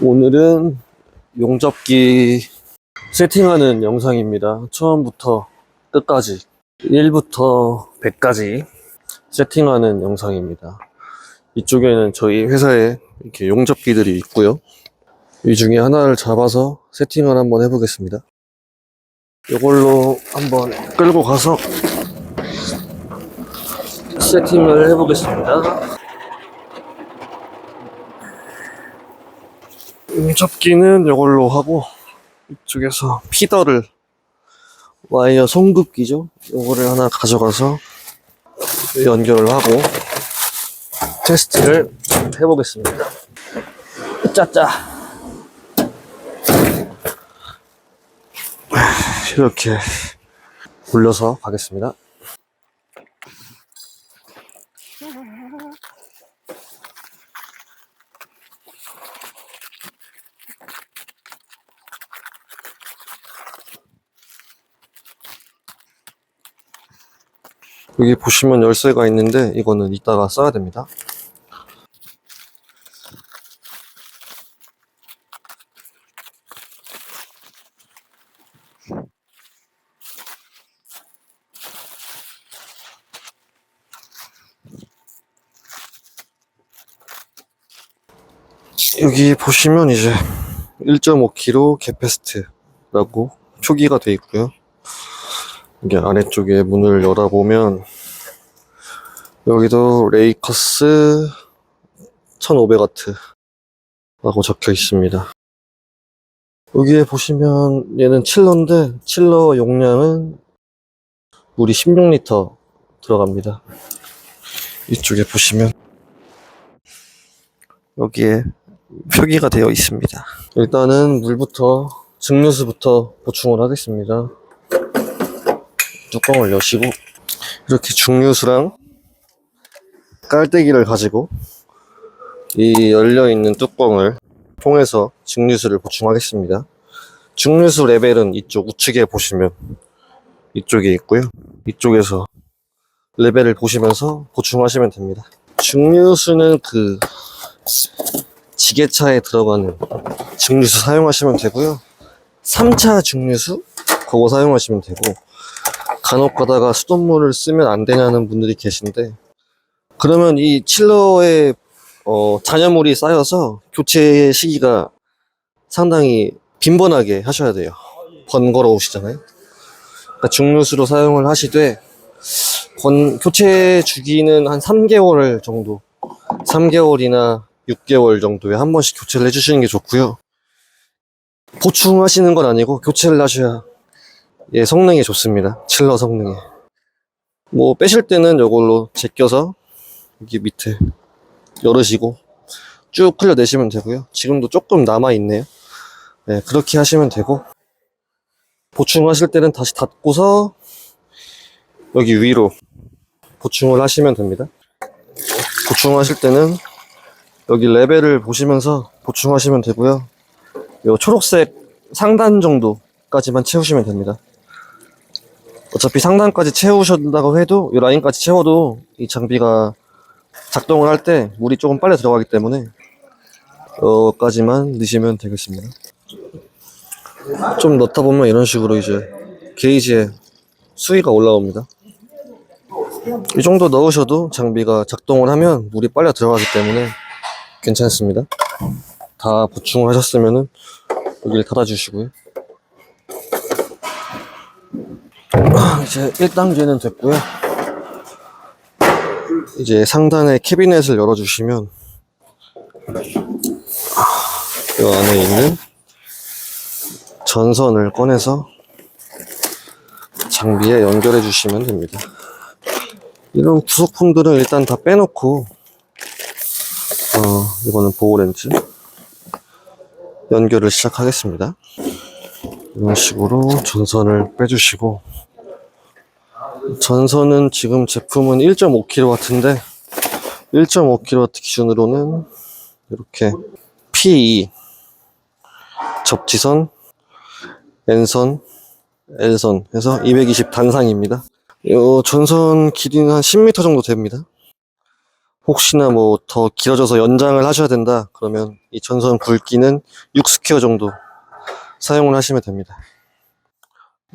오늘은 용접기 세팅하는 영상입니다. 처음부터 끝까지 1부터 100까지 세팅하는 영상입니다. 이쪽에는 저희 회사에 이렇게 용접기들이 있고요. 이 중에 하나를 잡아서 세팅을 한번 해보겠습니다. 이걸로 한번 끌고 가서 세팅을 해보겠습니다. 용접기는 이걸로 하고 이쪽에서 피더를 와이어 송급기죠. 이거를 하나 가져가서 연결을 하고 테스트를 해보겠습니다. 짜짜 이렇게 올려서 가겠습니다. 여기 보시면 열쇠가 있는데 이거는 이따가 써야 됩니다. 여기 보시면 이제 1.5kg 개패스트라고 표기가 되어 있고요. 이게 아래쪽에 문을 열어보면 여기도 레이커스 1500W 라고 적혀 있습니다. 여기에 보시면 얘는 칠러인데 칠러 용량은 물이 16리터 들어갑니다. 이쪽에 보시면 여기에 표기가 되어 있습니다. 일단은 물부터 증류수부터 보충을 하겠습니다. 뚜껑을 여시고 이렇게 중류수랑 깔때기를 가지고 이 열려있는 뚜껑을 통해서 증류수를 보충하겠습니다. 증류수 레벨은 이쪽 우측에 보시면 이쪽에 있고요. 이쪽에서 레벨을 보시면서 보충하시면 됩니다. 증류수는 그 지게차에 들어가는 증류수 사용하시면 되고요. 3차 증류수 그거 사용하시면 되고 간혹 가다가 수돗물을 쓰면 안 되냐는 분들이 계신데 그러면 이 칠러에 어, 잔여물이 쌓여서 교체 시기가 상당히 빈번하게 하셔야 돼요. 번거로우시잖아요. 그러니까 중류수로 사용을 하시되 번, 교체 주기는 한 3개월 정도 3개월이나 6개월 정도에 한 번씩 교체를 해주시는 게 좋고요. 보충하시는 건 아니고 교체를 하셔야 예, 성능이 좋습니다. 칠러 성능이. 뭐 빼실 때는 이걸로 제껴서 여기 밑에 열으시고 쭉 흘려내시면 되고요. 지금도 조금 남아 있네요. 네, 그렇게 하시면 되고 보충하실 때는 다시 닫고서 여기 위로 보충을 하시면 됩니다. 보충하실 때는 여기 레벨을 보시면서 보충하시면 되고요. 요 초록색 상단 정도까지만 채우시면 됩니다. 어차피 상단까지 채우신다고 해도 이 라인까지 채워도 이 장비가 작동을 할 때 물이 조금 빨리 들어가기 때문에 여기까지만 넣으시면 되겠습니다. 좀 넣다 보면 이런 식으로 이제 게이지에 수위가 올라옵니다. 이 정도 넣으셔도 장비가 작동을 하면 물이 빨리 들어가기 때문에 괜찮습니다. 다 보충을 하셨으면은 여기를 닫아주시고요. 이제 1단계는 됐고요. 이제 상단에 캐비넷을 열어주시면 이 안에 있는 전선을 꺼내서 장비에 연결해 주시면 됩니다. 이런 부속품들은 일단 다 빼놓고 어, 이거는 보호렌즈 연결을 시작하겠습니다. 이런 식으로 전선을 빼주시고 전선은 지금 제품은 1.5kW인데 1.5kW 기준으로는 이렇게 P2 접지선 N선 L선 해서 220 단상입니다. 이 전선 길이는 한 10m 정도 됩니다. 혹시나 뭐 더 길어져서 연장을 하셔야 된다 그러면 이 전선 굵기는 6스퀘어 정도 사용을 하시면 됩니다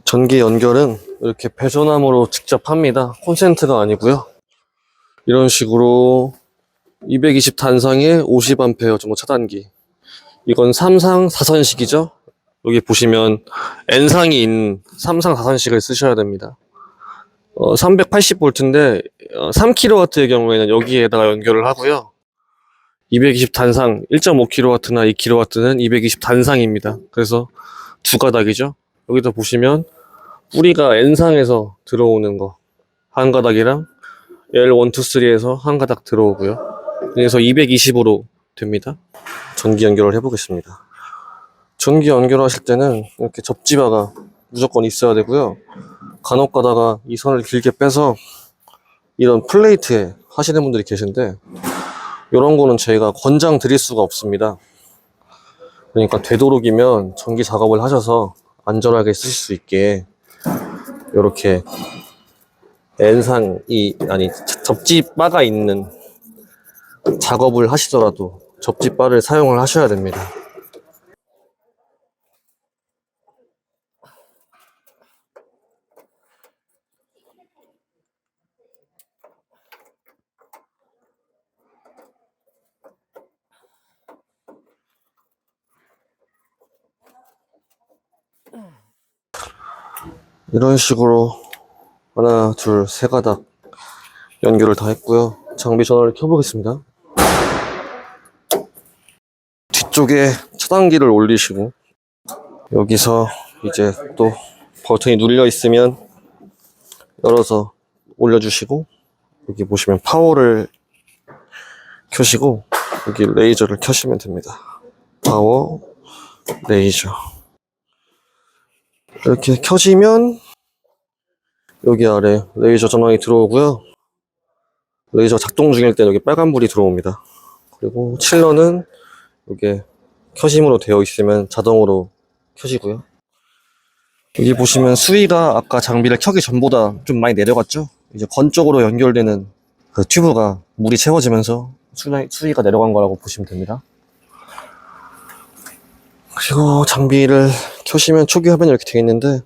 전기 연결은 이렇게 배전함으로 직접 합니다 콘센트가 아니고요 이런 식으로 220 단상에 50A 정도 차단기 이건 3상 4선식이죠 여기 보시면 N상이 있는 3상 4선식을 쓰셔야 됩니다 어, 380V인데 3kW의 경우에는 여기에다가 연결을 하고요. 220 단상 1.5kW나 2kW는 220 단상입니다. 그래서 두 가닥이죠. 여기다 보시면 뿌리가 N상에서 들어오는 거 한 가닥이랑 L1, 2, 3에서 한 가닥 들어오고요. 그래서 220으로 됩니다. 전기 연결을 해보겠습니다. 전기 연결하실 때는 이렇게 접지바가 무조건 있어야 되고요. 간혹 가다가 이 선을 길게 빼서 이런 플레이트에 하시는 분들이 계신데 이런 거는 저희가 권장 드릴 수가 없습니다. 그러니까 되도록이면 전기 작업을 하셔서 안전하게 쓰실 수 있게 이렇게 N상이 아니 접지 바가 있는 작업을 하시더라도 접지 바를 사용을 하셔야 됩니다. 이런 식으로 하나, 둘, 세 가닥 연결을 다 했고요. 장비 전원을 켜보겠습니다. 뒤쪽에 차단기를 올리시고 여기서 이제 또 버튼이 눌려 있으면 열어서 올려주시고 여기 보시면 파워를 켜시고 여기 레이저를 켜시면 됩니다. 파워, 레이저. 이렇게 켜지면 여기 아래 레이저 전원이 들어오고요. 레이저 작동 중일 때 여기 빨간불이 들어옵니다. 그리고 칠러는 여기 켜심으로 되어 있으면 자동으로 켜지고요. 여기 보시면 수위가 아까 장비를 켜기 전보다 좀 많이 내려갔죠? 이제 건 쪽으로 연결되는 그 튜브가 물이 채워지면서 수위- 수위가 내려간 거라고 보시면 됩니다. 그리고 장비를 켜시면 초기 화면이 이렇게 되어 있는데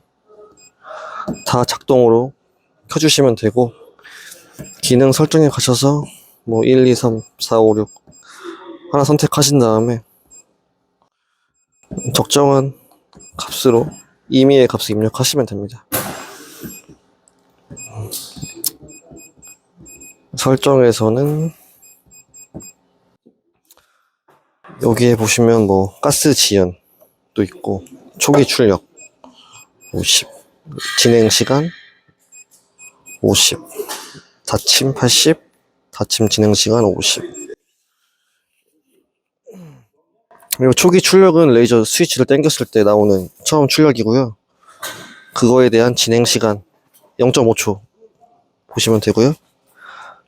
다 작동으로 켜주시면 되고 기능 설정에 가셔서 뭐 1, 2, 3, 4, 5, 6 하나 선택하신 다음에 적정한 값으로 임의의 값을 입력하시면 됩니다. 설정에서는 여기에 보시면 뭐 가스 지연도 있고 초기 출력 50 진행 시간 50 닫힘 80 닫힘 진행 시간 50 그리고 초기 출력은 레이저 스위치를 당겼을 때 나오는 처음 출력이고요. 그거에 대한 진행 시간 0.5초 보시면 되고요.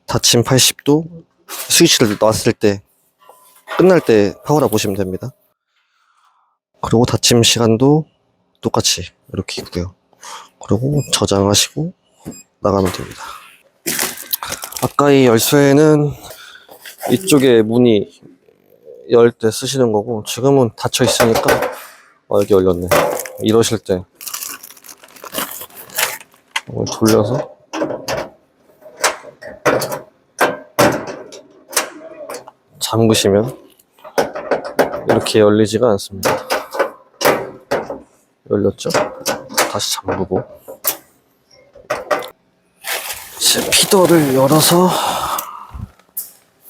닫힘 80도 스위치를 놨을 때 끝날 때 파워라 보시면 됩니다. 그리고 닫힘 시간도 똑같이 이렇게 있고요. 그리고 저장하시고 나가면 됩니다. 아까 이 열쇠는 이쪽에 문이 열 때 쓰시는 거고 지금은 닫혀 있으니까 어, 여기 열렸네. 이러실 때 돌려서 잠그시면 이렇게 열리지가 않습니다. 열렸죠? 다시 잠그고 이제 피더를 열어서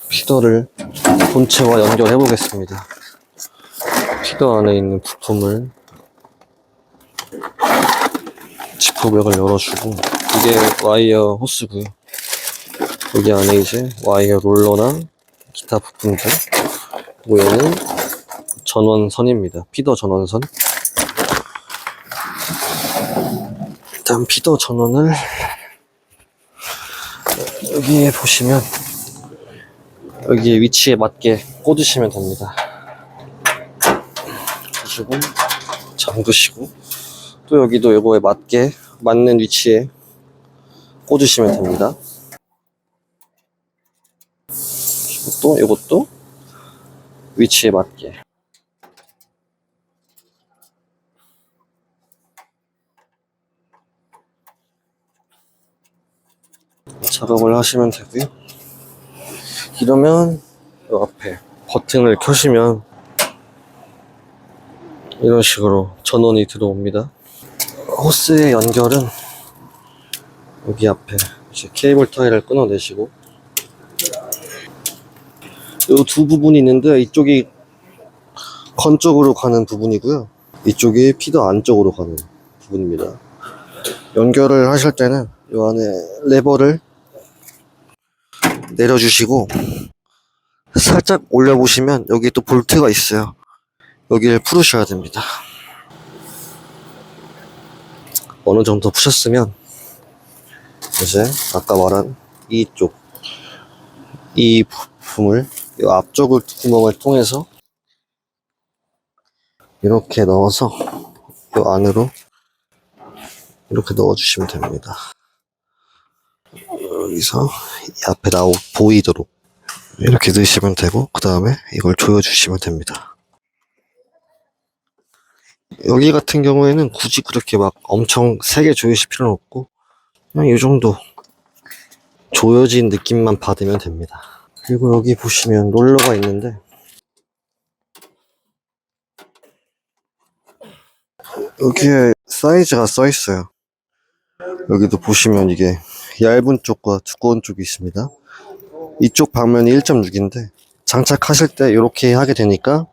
피더를 본체와 연결해 보겠습니다. 피더 안에 있는 부품을 지퍼백을 열어주고 이게 와이어 호스고요. 여기 안에 이제 와이어 롤러나 기타 부품들 얘는 전원선입니다. 피더 전원선. 일단 피더 전원을 여기에 보시면 여기 위치에 맞게 꽂으시면 됩니다. 그리고 잠그시고 또 여기도 이거에 맞게 맞는 위치에 꽂으시면 됩니다. 또 이것도 위치에 맞게 작업을 하시면 되고요. 이러면 이 앞에 버튼을 켜시면 이런 식으로 전원이 들어옵니다. 호스의 연결은 여기 앞에 이제 케이블 타이를 끊어내시고 이 두 부분이 있는데 이쪽이 컨 쪽으로 가는 부분이고요. 이쪽이 피더 안쪽으로 가는 부분입니다. 연결을 하실 때는 이 안에 레버를 내려주시고 살짝 올려보시면 여기 또 볼트가 있어요. 여기를 풀으셔야 됩니다. 어느 정도 푸셨으면 이제 아까 말한 이쪽 이 부품을 이 앞쪽을 구멍을 통해서 이렇게 넣어서 이 안으로 이렇게 넣어주시면 됩니다. 여기서 이 앞에 나오 보이도록 이렇게 넣으시면 되고 그 다음에 이걸 조여주시면 됩니다. 여기 같은 경우에는 굳이 그렇게 막 엄청 세게 조이실 필요는 없고 그냥 이 정도 조여진 느낌만 받으면 됩니다. 그리고 여기 보시면 롤러가 있는데 여기에 사이즈가 써 있어요. 여기도 보시면 이게 얇은 쪽과 두꺼운 쪽이 있습니다. 이쪽 방면이 1.6인데 장착하실 때 이렇게 하게 되니까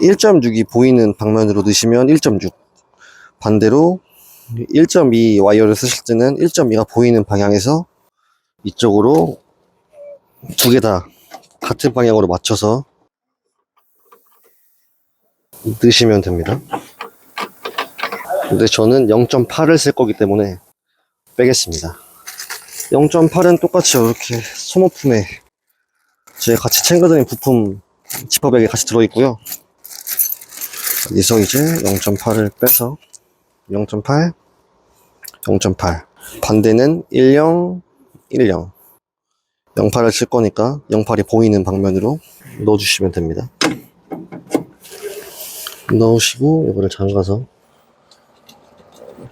1.6이 보이는 방면으로 넣으시면 1.6 반대로 1.2 와이어를 쓰실 때는 1.2가 보이는 방향에서 이쪽으로 두 개 다 같은 방향으로 맞춰서 넣으시면 됩니다. 근데 저는 0.8을 쓸 거기 때문에 빼겠습니다. 0.8은 똑같이 이렇게 소모품에 제가 같이 챙겨드린 부품 지퍼백에 같이 들어있고요. 여기서 이제 0.8을 빼서 0.8, 0.8 반대는 10, 10 08을 쓸 거니까 08이 보이는 방면으로 넣어주시면 됩니다. 넣으시고 이거를 잠가서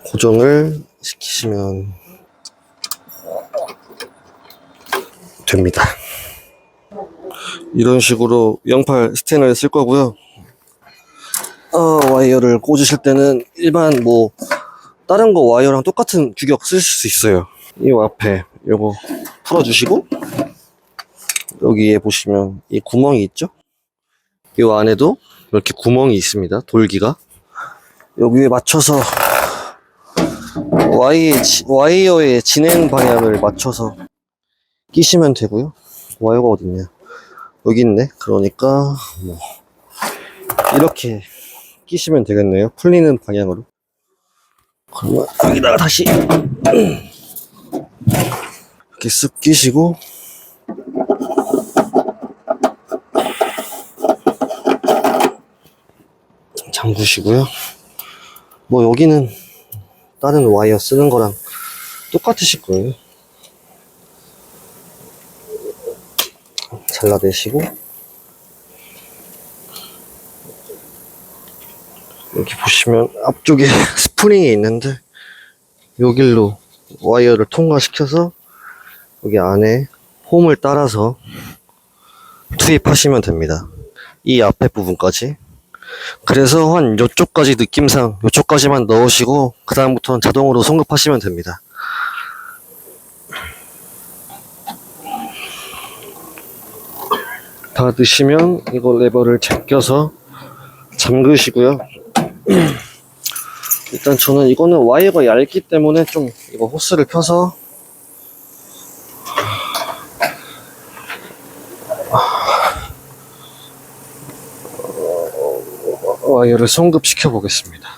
고정을 시키시면 됩니다. 이런 식으로 08 스탠을 쓸 거고요. 어, 와이어를 꽂으실 때는 일반 뭐 다른 거 와이어랑 똑같은 규격 쓰실 수 있어요. 이 앞에 요거 풀어주시고 여기에 보시면 이 구멍이 있죠? 이 안에도 이렇게 구멍이 있습니다. 돌기가 여기에 맞춰서 와이, 와이어의 진행 방향을 맞춰서 끼시면 되고요. 와이어가 어딨냐? 여기 있네. 그러니까 뭐 이렇게 끼시면 되겠네요. 풀리는 방향으로. 그러면 여기다가 다시 이렇게 쓱 끼시고 잠그시고요. 뭐 여기는 다른 와이어 쓰는 거랑 똑같으실 거예요. 잘라내시고 여기 보시면 앞쪽에 스프링이 있는데 여길로 와이어를 통과시켜서 여기 안에 홈을 따라서 투입하시면 됩니다. 이 앞에 부분까지. 그래서 한 요쪽까지 느낌상 요쪽까지만 넣으시고 그 다음부터는 자동으로 송급하시면 됩니다. 다 넣으시면 이거 레버를 제껴서 잠그시고요. 일단 저는 이거는 와이어가 얇기 때문에 좀 이거 호스를 펴서 와이어를 성급시켜 보겠습니다.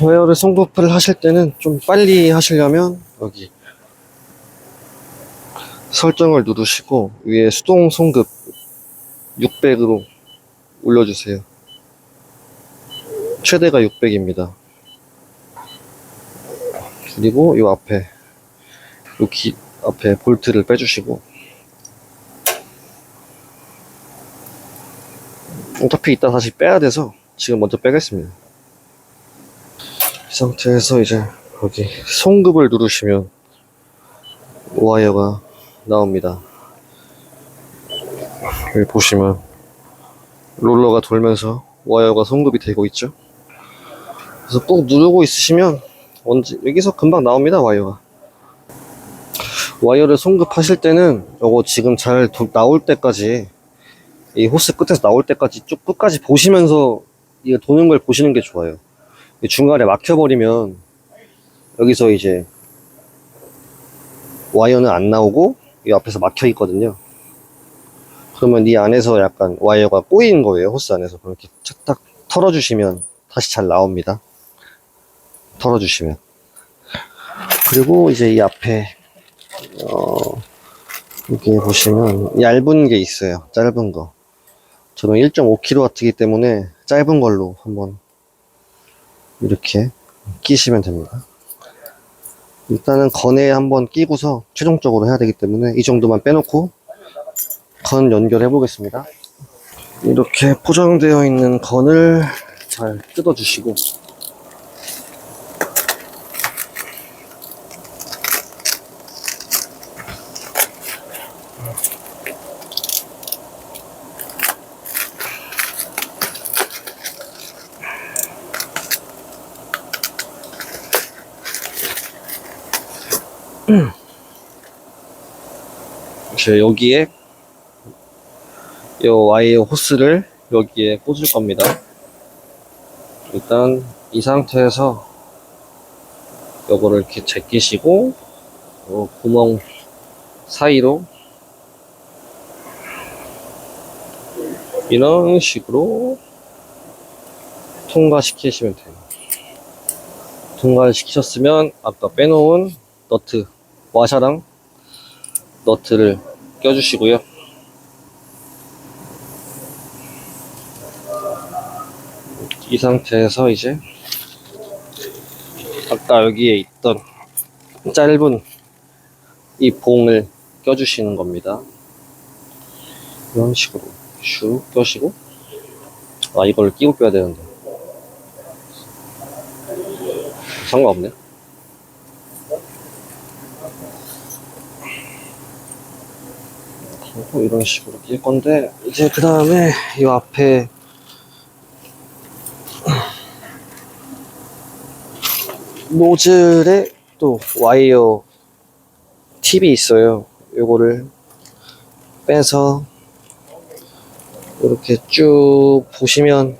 와이어를 성급을 하실 때는 좀 빨리 하시려면 여기 설정을 누르시고 위에 수동 송급 600으로 올려주세요. 최대가 600입니다. 그리고 요 앞에 요 기, 앞에 볼트를 빼주시고 어차피 이따 다시 빼야 돼서 지금 먼저 빼겠습니다. 이 상태에서 이제 여기 송급을 누르시면 와이어가 나옵니다. 여기 보시면 롤러가 돌면서 와이어가 송급이 되고 있죠. 그래서 꾹 누르고 있으시면 언제 여기서 금방 나옵니다 와이어가. 와이어를 송급하실 때는 이거 지금 잘 도- 나올 때까지 이 호스 끝에서 나올 때까지 쭉 끝까지 보시면서 이거 도는 걸 보시는 게 좋아요. 이 중간에 막혀버리면 여기서 이제 와이어는 안 나오고 이 앞에서 막혀 있거든요. 그러면 이 안에서 약간 와이어가 꼬인 거예요. 호스 안에서 그렇게 딱 털어주시면 다시 잘 나옵니다. 털어주시면 그리고 이제 이 앞에 어 여기 보시면 얇은 게 있어요. 짧은 거. 저는 1.5kW이기 때문에 짧은 걸로 한번 이렇게 끼시면 됩니다. 일단은 건에 한번 끼고서 최종적으로 해야 되기 때문에 이 정도만 빼놓고 건 연결해 보겠습니다. 이렇게 포장되어 있는 건을 잘 뜯어 주시고 이제 여기에 요 와이어 호스를 여기에 꽂을 겁니다. 일단 이 상태에서 요거를 이렇게 제끼시고 요 구멍 사이로 이런 식으로 통과시키시면 돼요. 통과를 시키셨으면 아까 빼놓은 너트 와샤랑 너트를 껴주시고요. 이 상태에서 이제 아까 여기에 있던 짧은 이 봉을 껴주시는 겁니다. 이런 식으로 슉 껴시고 아 이걸 끼고 껴야 되는데 상관없네. 하고 이런 식으로 낄 건데 이제 그 다음에 이 앞에 노즐에 또 와이어 팁이 있어요. 요거를 빼서 이렇게 쭉 보시면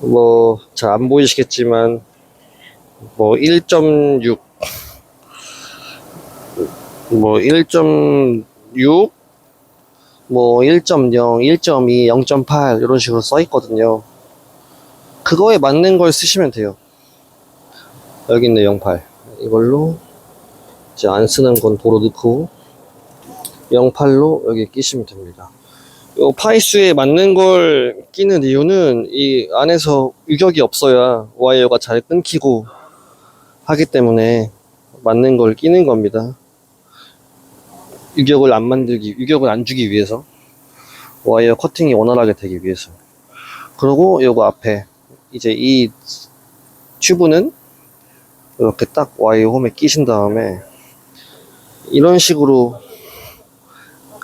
뭐 잘 안 보이시겠지만 뭐 1.6 뭐 1.6 뭐 1.0, 1.2, 0.8 이런 식으로 써 있거든요. 그거에 맞는 걸 쓰시면 돼요. 여기 있네 08. 이걸로 이제 안 쓰는 건 도로 넣고 08로 여기 끼시면 됩니다. 요 파이수에 맞는 걸 끼는 이유는 이 안에서 유격이 없어야 와이어가 잘 끊기고 하기 때문에 맞는 걸 끼는 겁니다. 유격을 안 만들기, 유격을 안 주기 위해서 와이어 커팅이 원활하게 되기 위해서. 그리고 요거 앞에 이제 이 튜브는 이렇게 딱 와이어 홈에 끼신 다음에 이런 식으로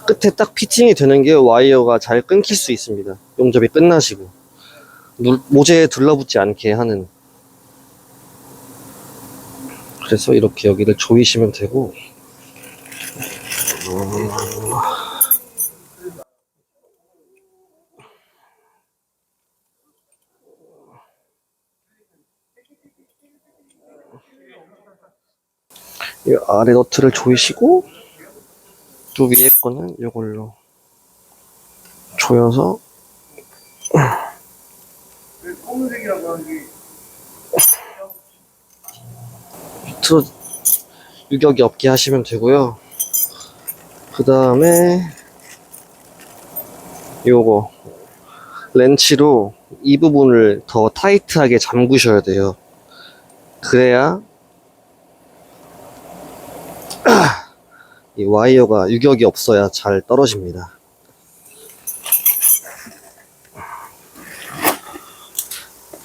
끝에 딱 피팅이 되는 게 와이어가 잘 끊길 수 있습니다. 용접이 끝나시고 눌- 모재에 둘러붙지 않게 하는 그래서 이렇게 여기를 조이시면 되고 이 아래 너트를 조이시고 또 위에 거는 이걸로 조여서 밑으로 유격이 없게 하시면 되고요. 그 다음에 요거 렌치로 이 부분을 더 타이트하게 잠그셔야 돼요. 그래야 이 와이어가 유격이 없어야 잘 떨어집니다.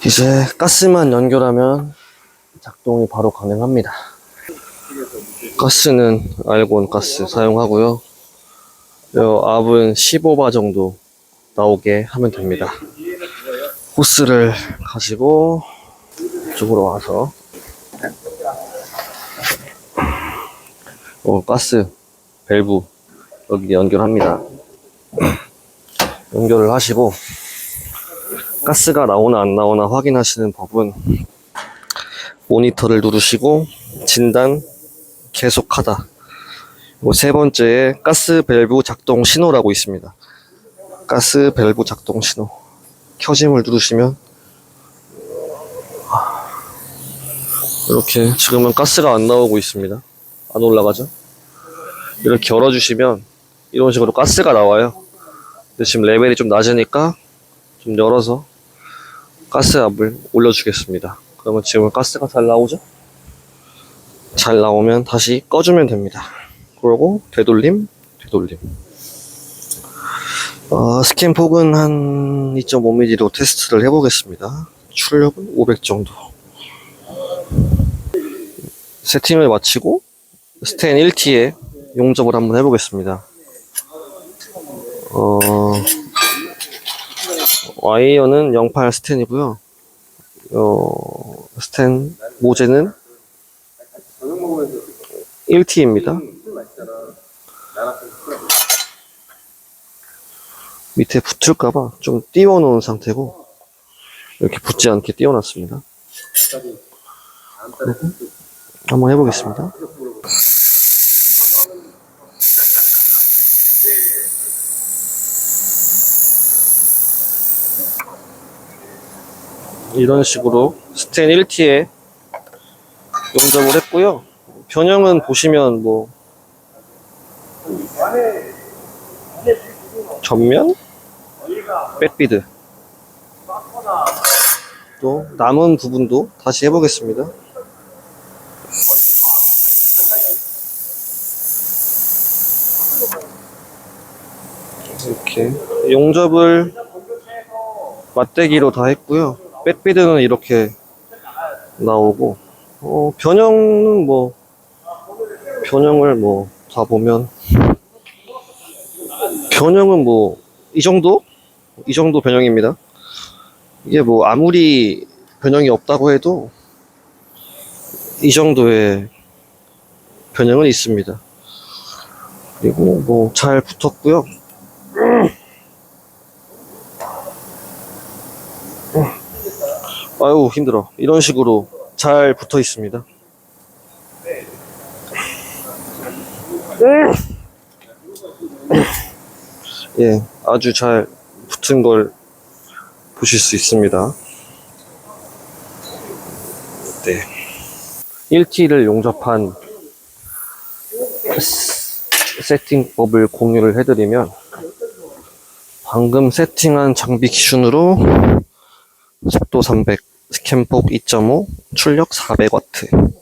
이제 가스만 연결하면 작동이 바로 가능합니다. 가스는 알곤 가스 사용하고요. 요 압은 15바 정도 나오게 하면 됩니다. 호스를 가지고 이쪽으로 와서 어, 가스 밸브 여기 연결합니다. 연결을 하시고 가스가 나오나 안 나오나 확인하시는 법은 모니터를 누르시고 진단 계속하다. 세 번째에 가스 밸브 작동 신호라고 있습니다. 가스 밸브 작동 신호. 켜짐을 누르시면 이렇게 지금은 가스가 안 나오고 있습니다. 안 올라가죠? 이렇게 열어주시면 이런 식으로 가스가 나와요. 근데 지금 레벨이 좀 낮으니까 좀 열어서 가스 압을 올려주겠습니다. 그러면 지금 가스가 잘 나오죠? 잘 나오면 다시 꺼주면 됩니다. 그리고 되돌림, 되돌림. 어, 스캔 폭은 한 2.5mm로 테스트를 해보겠습니다. 출력은 500 정도. 세팅을 마치고 스텐 1T에 용접을 한번 해보겠습니다. 어, 와이어는 08 스텐이고요. 어, 스텐 모재는 1T입니다. 밑에 붙을까봐 좀 띄워놓은 상태고 이렇게 붙지 않게 띄워놨습니다. 그리고 한번 해보겠습니다. 이런 식으로 스텐 1T에 용접을 했고요. 변형은 보시면 뭐 전면, 백비드 또 남은 부분도 다시 해보겠습니다. 이렇게 용접을 맞대기로 다 했고요. 백비드는 이렇게 나오고 어, 변형은 뭐 변형을 뭐 다 보면 변형은 뭐 이 정도 이 정도 변형입니다. 이게 뭐 아무리 변형이 없다고 해도 이 정도의 변형은 있습니다. 그리고 뭐 잘 붙었고요. 아유 힘들어. 이런 식으로 잘 붙어 있습니다. 예, 아주 잘 붙은 걸 보실 수 있습니다. 네. 1T를 용접한 세팅법을 공유를 해드리면 방금 세팅한 장비 기준으로 속도 300, 스캔폭 2.5, 출력 400W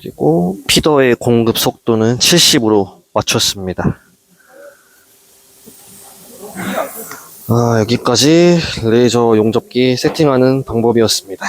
그리고 피더의 공급 속도는 70으로 맞췄습니다. 아, 여기까지 레이저 용접기 세팅하는 방법이었습니다.